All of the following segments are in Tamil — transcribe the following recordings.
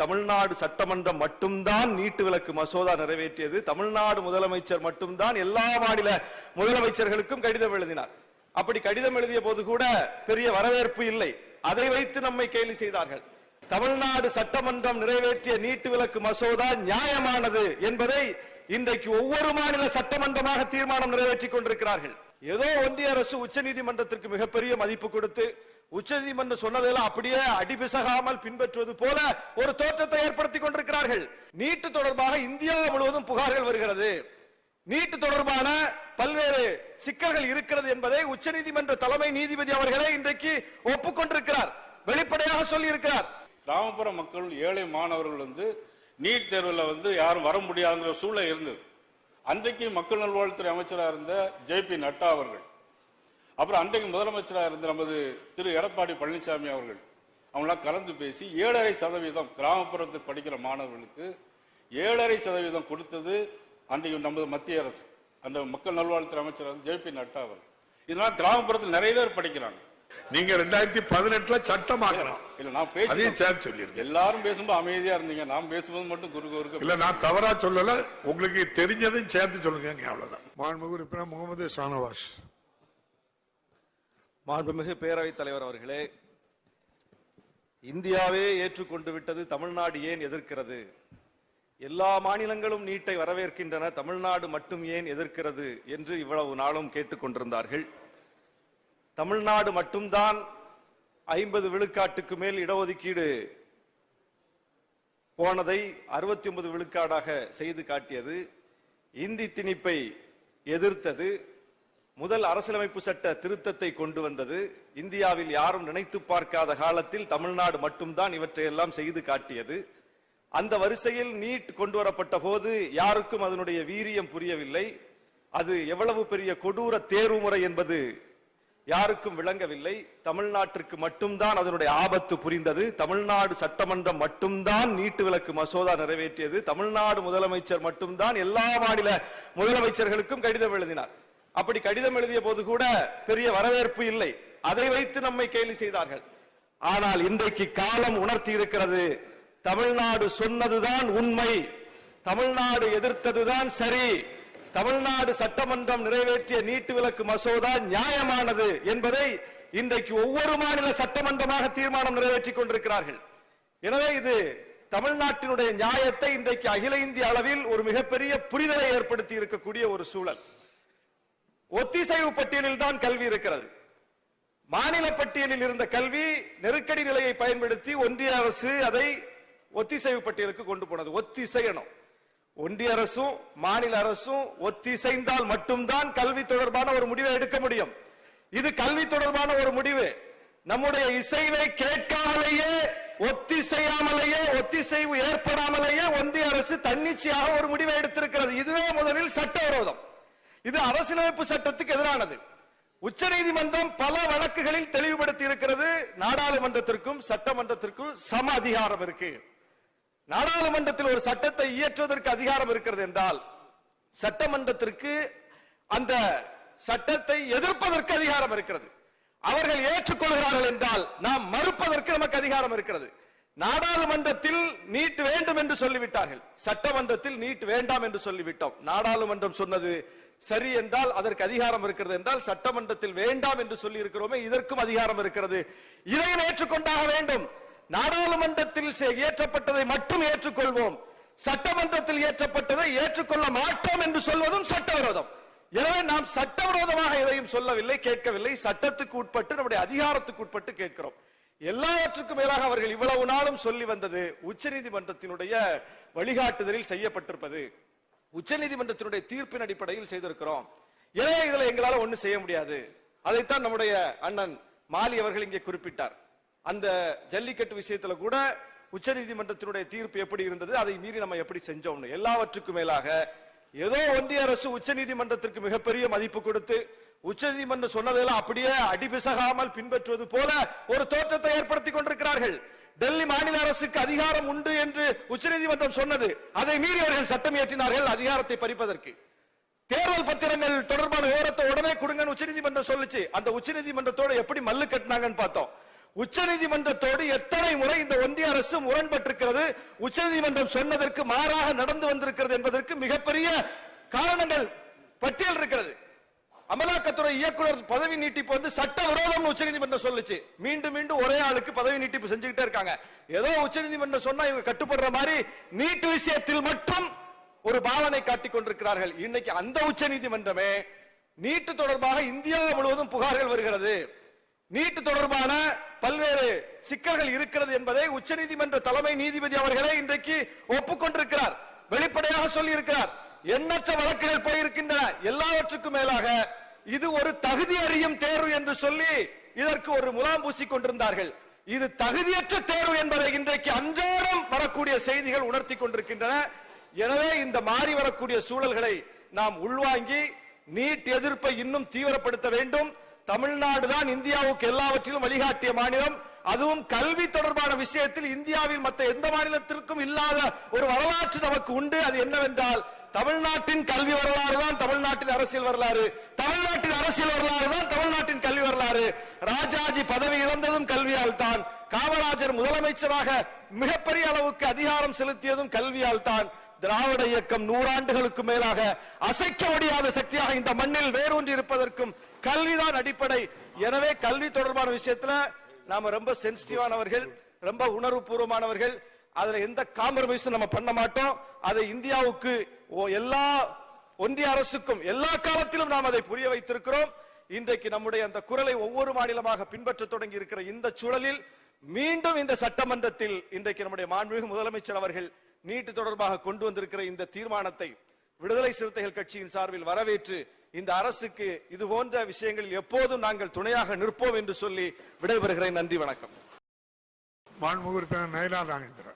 தமிழ்நாடு சட்டமன்றம் மட்டும்தான் நீட்டு விளக்கு மசோதா நிறைவேற்றியது. தமிழ்நாடு முதலமைச்சர் மட்டும்தான் எல்லா மாநில முதலமைச்சர்களுக்கும் கடிதம் எழுதினார். அப்படி கடிதம் எழுதிய போது கூட பெரிய வரவேற்பு இல்லை. அதை வைத்து நம்மை கேலி செய்தார்கள். தமிழ்நாடு சட்டமன்றம் நிறைவேற்றிய நீட்டு விளக்கு மசோதா நியாயமானது என்பதை இன்றைக்கு ஒவ்வொரு மாநில சட்டமன்றமாக தீர்மானம் நிறைவேற்றிக் கொண்டிருக்கிறார்கள். ஏதோ ஒன்றிய அரசு உச்சநீதிமன்றத்திற்கு மிகப்பெரிய மதிப்பு கொடுத்து உச்சநீதிமன்றம் சொன்னதெல்லாம் அப்படியே அடிபிசகாமல் பின்பற்றுவது போல ஒரு தோற்றத்தை ஏற்படுத்திக் கொண்டிருக்கிறார்கள். நீட்டு தொடர்பாக இந்தியா முழுவதும் புகார்கள் வருகிறது. நீட்டு தொடர்பான பல்வேறு சிக்கல்கள் இருக்கிறது என்பதை உச்சநீதிமன்ற தலைமை நீதிபதி அவர்களே இன்றைக்கு ஒப்புக்கொண்டிருக்கிறார். வெளிப்படையாக சொல்லி இருக்கிறார் கிராமப்புற மக்கள் ஏழை மாணவர்கள் வந்து நீட் தேர்வில் வந்து யாரும் வர முடியாதுங்கிற சூழல் இருந்தது. அன்றைக்கு மக்கள் நல்வாழ்வுத்துறை அமைச்சராக இருந்த ஜே பி நட்டா அவர்கள் அப்புறம் அன்றைக்கு முதலமைச்சராக இருந்த நமது திரு எடப்பாடி பழனிசாமி அவர்கள் அவங்களாம் கலந்து பேசி ஏழரை சதவீதம் கிராமப்புறத்தில் படிக்கிற மாணவர்களுக்கு ஏழரை சதவீதம் கொடுத்தது அன்றைக்கு நமது மத்திய அரசு. அந்த மக்கள் நல்வாழ்வுத்துறை அமைச்சர் ஜே பி நட்டா அவர்கள். இதனால் கிராமப்புறத்தில் நிறைய பேர் படிக்கிறாங்க. நீங்க ரெண்டாயிரத்தி பதினெட்டுல சட்டமாக்கணும் இல்ல நான் அதையும் பேசி சேர்த்து சொல்லிருக்கேன் எல்லாரும் பேசும்போது அமைதியா இருந்தீங்க. நான் பேசும்போது மட்டும் குறுக்கு குறுக்க இல்ல நான் தவறா சொல்லல. உங்களுக்கு தெரிஞ்சதையும் சேர்த்து சொல்லுங்க அவ்வளவுதான். மாண்புமிகு உறுப்பினர் முகமது ஷானவாஸ். மாண்புமிகு பேரவைத் தலைவர் அவர்களே இந்தியாவே ஏற்றுக்கொண்டு விட்டது தமிழ்நாடு ஏன் எதிர்க்கிறது? எல்லா மாநிலங்களும் நீட்டை வரவேற்கின்றன தமிழ்நாடு மட்டும் ஏன் எதிர்க்கிறது என்று இவ்வளவு நாளும் கேட்டுக்கொண்டிருந்தார்கள் தமிழ்நாடு மட்டும்தான் ஐம்பது விழுக்காட்டுக்கு மேல் இடஒதுக்கீடு போனதை அறுபத்தி ஒன்பது விழுக்காடாக செய்து காட்டியது இந்தி திணிப்பை எதிர்த்தது முதல் அரசியலமைப்பு சட்ட திருத்தத்தை கொண்டு வந்தது. இந்தியாவில் யாரும் நினைத்து பார்க்காத காலத்தில் தமிழ்நாடு மட்டும்தான் இவற்றையெல்லாம் செய்து காட்டியது. அந்த வரிசையில் நீட் கொண்டு வரப்பட்ட போது யாருக்கும் அதனுடைய வீரியம் புரியவில்லை. அது எவ்வளவு பெரிய கொடூர தேர்வு முறை என்பது யாருக்கும் விளங்கவில்லை. தமிழ்நாட்டிற்கு மட்டும்தான் அதனுடைய ஆபத்து புரிந்தது. தமிழ்நாடு சட்டமன்றம் மட்டும்தான் நீட்டு விளக்கு மசோதா நிறைவேற்றியது. தமிழ்நாடு முதலமைச்சர் மட்டும்தான் எல்லா மாநில முதலமைச்சர்களுக்கும் கடிதம் எழுதினார். அப்படி கடிதம் எழுதிய போது கூட பெரிய வரவேற்பு இல்லை. அதை வைத்து நம்மை கேலி செய்தார்கள். ஆனால் இன்றைக்கு காலம் உணர்த்தி இருக்கிறது தமிழ்நாடு சொன்னதுதான் உண்மை தமிழ்நாடு எதிர்த்ததுதான் சரி தமிழ்நாடு சட்டமன்றம் நிறைவேற்றிய நீட்டு விலக்கு மசோதா நியாயமானது என்பதை இன்றைக்கு ஒவ்வொரு மாநில சட்டமன்றமாக தீர்மானம் நிறைவேற்றிக் கொண்டிருக்கிறார்கள். எனவே இது தமிழ்நாட்டினுடைய நியாயத்தை இன்றைக்கு அகில இந்திய அளவில் ஒரு மிகப்பெரிய புரிதலை ஏற்படுத்தி இருக்கக்கூடிய ஒரு சூழல். ஒத்திசைவு பட்டியலில் தான் கல்வி இருக்கிறது. மாநில பட்டியலில் இருந்த கல்வி நெருக்கடி நிலையை பயன்படுத்தி ஒன்றிய அரசு அதை ஒத்திசைவு பட்டியலுக்கு கொண்டு போனது. ஒத்திசையணும். ஒன்றிய அரசும் மாநில அரசும் ஒத்திசைந்தால் மட்டும்தான் கல்வி தொடர்பான ஒரு முடிவை எடுக்க முடியும். இது கல்வி தொடர்பான ஒரு முடிவு. நம்முடைய இசைவை கேட்காமலேயே ஒத்திசையாமலேயே ஒத்திசைவு ஏற்படாமலேயே ஒன்றிய அரசு தன்னிச்சையாக ஒரு முடிவை எடுத்திருக்கிறது. இதுவே முதலில் சட்டவிரோதம். இது அரசியலமைப்பு சட்டத்துக்கு எதிரானது. உச்ச நீதிமன்றம் பல வழக்குகளில் தெளிவுபடுத்தி இருக்கிறது. நாடாளுமன்றத்திற்கும் சட்டமன்றத்திற்கும் சம அதிகாரம் இருக்கு. நாடாளுமன்றத்தில் ஒரு சட்டத்தை இயற்றுவதற்கு அதிகாரம் இருக்கிறது என்றால் சட்டமன்றத்திற்கு அந்த சட்டத்தை எதிர்ப்பதற்கு அதிகாரம் இருக்கிறது. அவர்கள் ஏற்றுக்கொள்கிறார்கள் என்றால் நாம் மறுப்பதற்கு நமக்கு அதிகாரம் இருக்கிறது. நாடாளுமன்றத்தில் நீட் வேண்டும் என்று சொல்லிவிட்டார்கள். சட்டமன்றத்தில் நீட் வேண்டாம் என்று சொல்லிவிட்டோம். நாடாளுமன்றம் சொன்னது சரி என்றால் அதற்கு அதிகாரம் இருக்கிறது என்றால் சட்டமன்றத்தில் வேண்டாம் என்று சொல்லி இருக்கிறோமே இதற்கும் அதிகாரம் இருக்கிறது. இதையும் ஏற்றுக்கொண்டாக வேண்டும். நாடாளுமன்றத்தில் ஏற்றப்பட்டதை மட்டும் ஏற்றுக்கொள்வோம். சட்டமன்றத்தில் ஏற்றப்பட்டதை ஏற்றுக்கொள்ள மாட்டோம் என்று சொல்வதும் சட்டவிரோதம். எனவே நாம் சட்டவிரோதமாக எதையும் சொல்லவில்லை கேட்கவில்லை. சட்டத்துக்கு உட்பட்டு நம்முடைய அதிகாரத்துக்கு உட்பட்டு கேட்கிறோம். எல்லாவற்றுக்கும் மேலாக அவர்கள் இவ்வளவு நாளும் சொல்லி வந்தது உச்சநீதிமன்றத்தினுடைய வழிகாட்டுதலில் செய்யப்பட்டிருப்பது. உச்சநீதிமன்றத்தினுடைய தீர்ப்பின் அடிப்படையில் செய்திருக்கிறோம். எனவே இதுல எங்களால ஒண்ணும் செய்ய முடியாது? அதைத்தான் நம்முடைய அண்ணன் மாலி அவர்கள் இங்கே குறிப்பிட்டார். அந்த ஜல்லிக்கட்டு விஷயத்துல கூட உச்சநீதிமன்றத்தினுடைய தீர்ப்பு எப்படி இருந்தது அதை மீறி நம்ம எப்படி செஞ்சோம்னு எல்லாவற்றுக்கும் மேலாக ஏதோ ஒன்றிய அரசு உச்சநீதிமன்றத்திற்கு மிகப்பெரிய மதிப்பு கொடுத்து உச்சநீதிமன்றம் சொன்னதெல்லாம் அப்படியே அடிபிசகாமல் பின்பற்றுவது போல ஒரு தோற்றத்தை ஏற்படுத்தி கொண்டிருக்கிறார்கள். டெல்லி மாநில அரசுக்கு அதிகாரம் உண்டு என்று உச்சநீதிமன்றம் சொன்னது. அதை மீறி அவர்கள் சட்டம் இயற்றினார்கள் அதிகாரத்தை பறிப்பதற்கு. தேர்தல் பத்திரங்கள் தொடர்பான விவரத்தை உடனே கொடுங்கன்னு உச்சநீதிமன்றம் சொல்லுச்சு. அந்த உச்சநீதிமன்றத்தோட எப்படி மல்லு கட்டினாங்கன்னு பார்த்தோம். உச்சநீதிமன்றத்தோடு எத்தனை முறை இந்த ஒன்றிய அரசு முரண்பட்டிருக்கிறது? உச்சநீதிமன்றம் சொன்னதற்கு மாறாக நடந்து வந்திருக்கிறது என்பதற்கு மிகப்பெரிய காரணங்கள் பட்டியல் இருக்கிறது. அமலாக்கத்துறை இயக்குனர் பதவி நீட்டிப்பு வந்து சட்ட விரோதம் உச்சநீதிமன்றம் சொல்லுச்சு. மீண்டும் மீண்டும் ஒரே ஆளுக்கு பதவி நீட்டிப்பு செஞ்சுக்கிட்டே இருக்காங்க. ஏதோ உச்சநீதிமன்றம் சொன்னா இவங்க கட்டுப்படுற மாதிரி நீட்டு விஷயத்தில் மட்டும் ஒரு பாவனை காட்டிக் கொண்டிருக்கிறார்கள். இன்னைக்கு அந்த உச்சநீதிமன்றமே நீட்டு தொடர்பாக இந்தியா முழுவதும் புகார்கள் வருகிறது. நீட்டு தொடர்பான பல்வேறு சிக்கல்கள் இருக்கிறது என்பதை உச்சநீதிமன்ற தலைமை நீதிபதி அவர்களே இன்றைக்கு ஒப்புக்கொண்டிருக்கிறார். வெளிப்படையாக சொல்லி இருக்கிறார் எண்ணற்ற வழக்குகள் போயிருக்கின்றன. எல்லாவற்றுக்கும் மேலாக இது ஒரு தகுதி அறியும் தேர்வு என்று சொல்லி இதற்கு ஒரு முலாம் பூசிக் கொண்டிருந்தார்கள். இது தகுதியற்ற தேர்வு என்பதை இன்றைக்கு அன்றாடம் வரக்கூடிய செய்திகள் உணர்த்தி கொண்டிருக்கின்றன. எனவே இந்த மாறி வரக்கூடிய சூழல்களை நாம் உள்வாங்கி நீட் எதிர்ப்பை இன்னும் தீவிரப்படுத்த வேண்டும். தமிழ்நாடு தான் இந்தியாவுக்கு எல்லாவற்றிலும் வழிகாட்டிய மாநிலம். அதுவும் கல்வி தொடர்பான விஷயத்தில் இந்தியாவில் மற்ற எந்த மாநிலத்திற்கும் இல்லாத ஒரு வரலாற்று நமக்கு உண்டு. அது என்னவென்றால் தமிழ்நாட்டின் கல்வி வரலாறு தான் தமிழ்நாட்டின் அரசியல் வரலாறு. தமிழ்நாட்டின் அரசியல் வரலாறு தான் தமிழ்நாட்டின் கல்வி வரலாறு. ராஜாஜி பதவி இழந்ததும் கல்வியால் தான் காமராஜர் முதலமைச்சராக மிகப்பெரிய அளவுக்கு அதிகாரம் செலுத்தியதும் கல்வியால் தான் திராவிட இயக்கம் நூறாண்டுகளுக்கு மேலாக அசைக்க முடியாத சக்தியாக இந்த மண்ணில் வேரூன்றி இருப்பதற்கும் கல்விதான் அடிப்படை. எனவே கல்வி தொடர்பான விஷயத்துல நாம ரொம்ப சென்சிட்டிவானவர்கள் ரொம்ப உணர்வுபூர்வமானவர்கள். அதுல எந்த காம்ப்ரமைஸும் நம்ம பண்ண மாட்டோம். அதை இந்தியாவுக்கு எல்லா ஒன்றிய அரசுக்கும் எல்லா காலத்திலும் நாம் அதை புரிய வைத்திருக்கிறோம். இன்றைக்கு நம்முடைய அந்த குரலை ஒவ்வொரு மாநிலமாக பின்பற்ற தொடங்கி இருக்கிற இந்த சூழலில் மீண்டும் இந்த சட்டமன்றத்தில் இன்றைக்கு நம்முடைய மாண்புமிகு முதலமைச்சர் அவர்கள் நீட்டு தொடர்பாக கொண்டு வந்திருக்கிற இந்த தீர்மானத்தை விடுதலை சிறுத்தைகள் கட்சியின் சார்பில் வரவேற்று இந்த அரசுக்கு இது போன்ற விஷயங்களில் எப்போதும் நாங்கள் துணையாக நிற்போம் என்று சொல்லி விடைபெறுகிறேன். நன்றி வணக்கம். மாண்புமிகு உறுப்பினர் ராஜேந்திரன்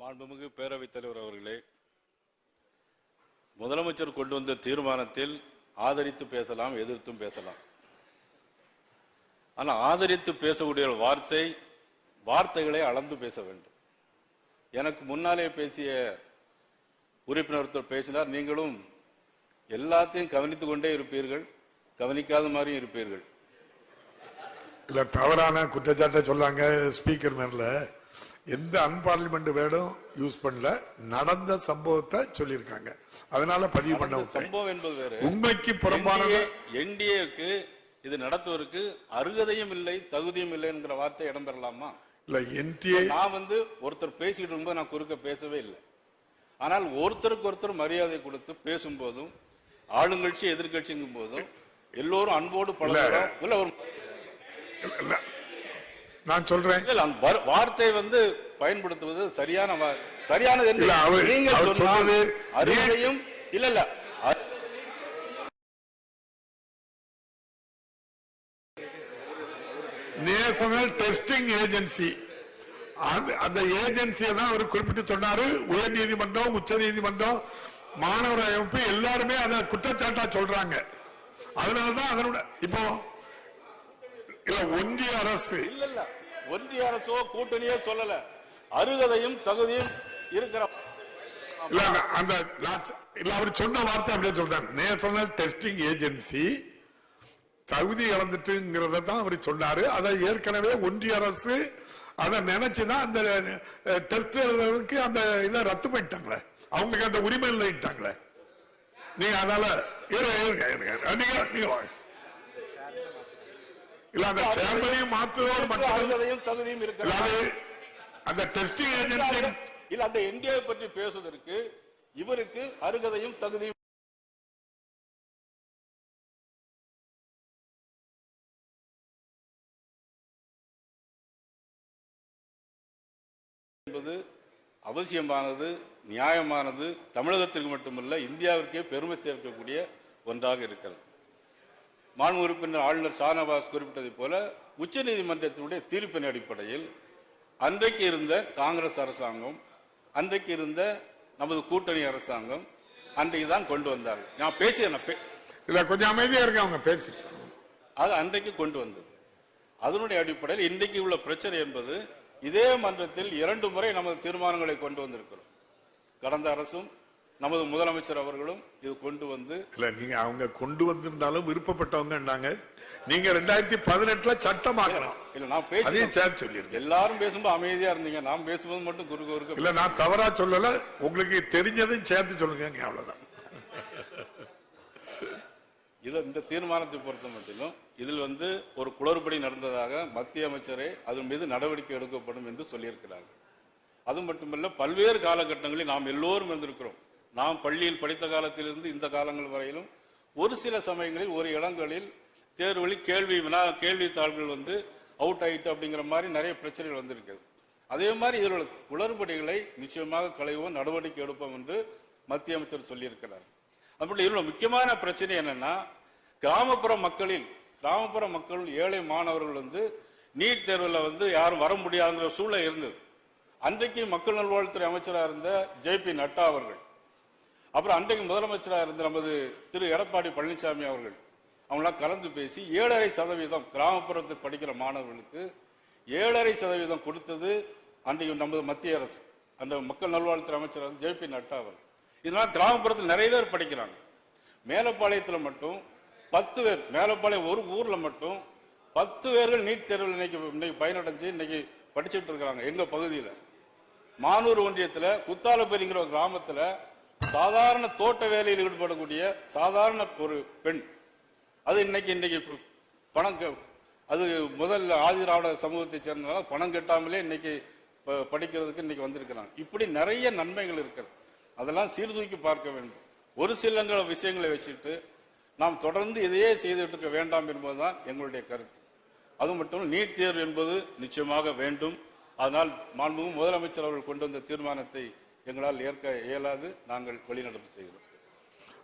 மாண்புமிகு பேரவைத் தலைவர் அவர்களே முதலமைச்சர் கொண்டு வந்த தீர்மானத்தில் ஆதரித்து பேசலாம் எதிர்த்தும் பேசலாம். ஆனால் ஆதரித்து பேசக்கூடிய வார்த்தை வார்த்தைகளை அளந்து பேச வேண்டும். எனக்கு முன்னாலே பேசிய உறுப்பினர் பேசினார் நீங்களும் எல்லாத்தையும் கவனித்துக் கொண்டே இருப்பீர்கள் கவனிக்காத மாதிரியும் இருப்பீர்கள். இல்ல தவறான குற்றச்சாட்டை சொல்லாங்க ஸ்பீக்கர் மேல. எந்த அன்பார்லிமெண்ட் வேர்டும் யூஸ் பண்ணல. நடந்த சம்பவத்தை சொல்லியிருக்காங்க. அதனால பதிவு பண்ண சம்பவம் என்பது வேறு. உண்மைக்கு புறம்பானது என்டிஏக்கு இது நடத்துவதற்கு அருகதையும் இல்லை தகுதியும் இல்லை என்கிற வார்த்தை இடம்பெறலாமா இல்ல என்டிஏ நான் வந்து ஒருத்தர் பேசிட்டு இருக்கும்போது நான் குறுக்க பேசவே இல்லை. ஆனால் ஒருத்தருக்கு ஒருத்தர் மரியாதை கொடுத்து பேசும்போதும் ஆளுங்கட்சி எதிர்கட்சிங்கும் போதும் எல்லோரும் அன்போடு பழகிறோம். இல்ல ஒரு நான் சொல்றேன். இல்ல அந்த வார்த்தை வந்து பயன்படுத்துவது சரியான சரியானது என்று நீங்கள் சொன்னது- அருகதையும் இல்ல இல்ல. National testing agency. அந்த ஏஜென்சியை தான் அவர் குறிப்பிட்டு சொன்னாரு. உயர் நீதிமன்றம் உச்ச நீதிமன்றம் மாணவர் அமைப்பு எல்லாருமே அதை குற்றச்சாட்டா சொல்றாங்க. அதனாலதான் அதனோட இப்போ இல்ல ஒன்றிய அரசு. இல்ல இல்ல. ஒன்றிய அரசோ கூட்டணியோ சொல்லல அருகதையும் தகுதியும் இருக்கிற இல்ல அந்த- இல்ல அவர் சொன்ன வார்த்தை அப்படியே சொல்றாங்க நேஷனல் டெஸ்டிங் ஏஜென்சி தகுதி இழந்துட்டுங்கிறத தான் அவர் சொன்னாரு அதை ஏற்கனவே ஒன்றிய அரசு அதை நினைச்சுதான் அந்த டெஸ்ட் எழுதுறதுக்கு அந்த இதை ரத்து பண்ணிட்டாங்களே அவங்களுக்கு அந்த உரிமை இல்லைட்டாங்களே நீங்க அதனால இருங்க, இருங்க. நீங்க நீங்க வாங்க. இல்ல அந்த சேர்மனையும் மாத்துவதோடு மட்டும் தகுதியும் இருக்கிற இல்லாது அந்த டெஸ்டிங் ஏஜென்சி இல்ல அந்த என்டிஏ பற்றி பேசுவதற்கு இவருக்கு அருகதையும் தகுதியும் என்பது அவசியமானது நியாயமானது தமிழகத்திற்கு மட்டுமல்ல இந்தியாவிற்கே பெருமை சேர்க்கக்கூடிய ஒன்றாக இருக்கிறது. மாண்பு உறுப்பினர் ஆளுநர் ஷானவாஸ் குறிப்பிட்டதைப் போல உச்சநீதிமன்றத்தினுடைய தீர்ப்பின் அடிப்படையில் அன்றைக்கு இருந்த காங்கிரஸ் அரசாங்கம் அன்றைக்கு இருந்த நமது கூட்டணி அரசாங்கம் அன்றைக்கு தான் கொண்டு வந்தார்கள். நான் பேசியேன் இல்ல கொஞ்சம் அமைதியா இருங்க அவங்க பேசி. அது அன்றைக்கு கொண்டு வந்தது. அதனுடைய அடிப்படையில் இன்றைக்கு உள்ள பிரச்சனை என்பது இதே மன்றத்தில் இரண்டு முறை நமது தீர்மானங்களை கொண்டு வந்திருக்கிறோம். கடந்த அரசும் நமது முதலமைச்சர் அவர்களும் இது கொண்டு வந்து இல்ல நீங்க அவங்க கொண்டு வந்திருந்தாலும் விருப்பப்பட்டவங்கன்னாங்க. நீங்க ரெண்டாயிரத்தி பதினெட்டுல சட்டமாக்கணும். இல்ல நான் பேசி சொல்லிருக்கேன் எல்லாரும் பேசும்போது அமைதியா இருந்தீங்க. நான் பேசும்போது மட்டும் குறுக்க குறுக்க இல்ல நான் தவறா சொல்லல. உங்களுக்கு தெரிஞ்சதையும் சேர்த்து சொல்லுங்க அவ்வளவுதான். இது இந்த தீர்மானத்தை பொறுத்த மட்டிலும் இதில் வந்து ஒரு குளறுபடி நடந்ததாக மத்திய அமைச்சரே அதன் மீது நடவடிக்கை எடுக்கப்படும் என்று சொல்லியிருக்கிறார்கள். அது மட்டுமல்ல பல்வேறு காலகட்டங்களில் நாம் எல்லோரும் இருந்திருக்கிறோம். நாம் பள்ளியில் படித்த காலத்திலிருந்து இந்த காலங்கள் வரையிலும் ஒரு சில சமயங்களில் ஒரு இடங்களில் தேர்வுகளில் கேள்வி வினா கேள்வித்தாள்கள் வந்து அவுட் ஆயிட்டு அப்படிங்கிற மாதிரி நிறைய பிரச்சனைகள் வந்திருக்கிறது அதே மாதிரி இதில் உள்ள குளறுபடிகளை நிச்சயமாக களைவோம் நடவடிக்கை எடுப்போம் என்று மத்திய அமைச்சர் சொல்லியிருக்கிறார். அப்படி இதில் முக்கியமான பிரச்சனை என்னன்னா கிராமப்புற மக்களில் கிராமப்புற மக்கள் ஏழை மாணவர்கள் வந்து நீட் தேர்வில் வந்து யாரும் வர முடியாதுங்கிற சூழல் இருந்தது. அன்றைக்கு மக்கள் நல்வாழ்வுத்துறை அமைச்சராக இருந்த ஜே பி நட்டா அவர்கள் அப்புறம் அன்றைக்கு முதலமைச்சராக இருந்த நமது திரு எடப்பாடி பழனிசாமி அவர்கள் அவங்களாம் கலந்து பேசி ஏழரை சதவீதம் கிராமப்புறத்தில் படிக்கிற மாணவர்களுக்கு ஏழரை சதவீதம் கொடுத்தது அன்றைக்கு நமது மத்திய அரசு அந்த மக்கள் நல்வாழ்வுத்துறை அமைச்சர் ஜே பி நட்டா அவர் இதனால் கிராமப்புறத்தில் நிறைய பேர் படிக்கிறாங்க. மேலப்பாளையத்தில் மட்டும் பத்து பேர் மேலப்பாளையம் ஒரு ஊரில் மட்டும் பத்து பேர்கள் நீட் தேர்வில் இன்னைக்கு இன்னைக்கு பயனடைஞ்சு இன்னைக்கு படிச்சுட்டு இருக்கிறாங்க எங்கள் பகுதியில். மானூர் ஒன்றியத்தில் குத்தாலப்பேரிங்கிற ஒரு கிராமத்தில் சாதாரண தோட்ட வேலையில் ஈடுபடக்கூடிய சாதாரண ஒரு பெண். அது இன்னைக்கு இன்னைக்கு பணம் அது முதல்ல ஆதிராவிட சமூகத்தை சேர்ந்ததால பணம் கட்டாமலே இன்னைக்கு படிக்கிறதுக்கு இன்னைக்கு வந்திருக்கிறாங்க. இப்படி நிறைய நன்மைகள் இருக்கிறது அதெல்லாம் சீர்தூக்கி பார்க்க வேண்டும். ஒரு சில விஷயங்களை வச்சுட்டு நாம் தொடர்ந்து இதையே செய்துட்டு இருக்க வேண்டாம் என்பதுதான் எங்களுடைய கருத்து. அது மட்டும் நீட் தேர்வு என்பது நிச்சயமாக வேண்டும். அதனால் மாண்புமிகு முதலமைச்சர் அவர்கள் கொண்டு வந்த தீர்மானத்தை எங்களால் ஏற்க இயலாது. நாங்கள் வெளிநடப்பு செய்கிறோம்.